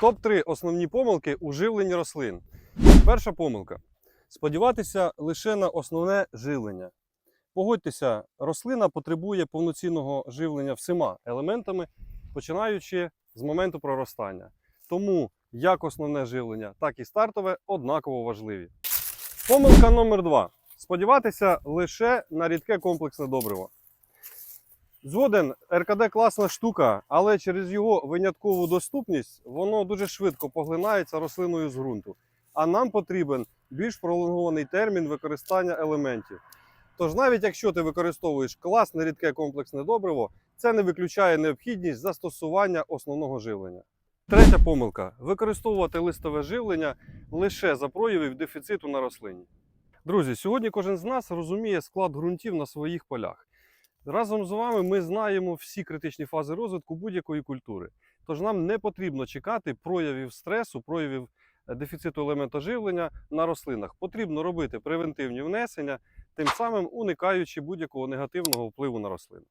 Топ-3 основні помилки у живленні рослин. Перша помилка. Сподіватися лише на основне живлення. Погодьтеся, рослина потребує повноцінного живлення всіма елементами, починаючи з моменту проростання. Тому як основне живлення, так і стартове однаково важливі. Помилка номер 2. Сподіватися лише на рідке комплексне добриво. Згоден, РКД класна штука, але через його виняткову доступність воно дуже швидко поглинається рослиною з ґрунту. А нам потрібен більш пролонгований термін використання елементів. Тож, навіть якщо ти використовуєш класне рідке комплексне добриво, це не виключає необхідність застосування основного живлення. Третя помилка використовувати листове живлення лише за проявів дефіциту на рослині. Друзі, сьогодні кожен з нас розуміє склад ґрунтів на своїх полях. Разом з вами ми знаємо всі критичні фази розвитку будь-якої культури. Тож нам не потрібно чекати проявів стресу, проявів е, дефіциту елемента живлення на рослинах. Потрібно робити превентивні внесення, тим самим уникаючи будь-якого негативного впливу на рослину.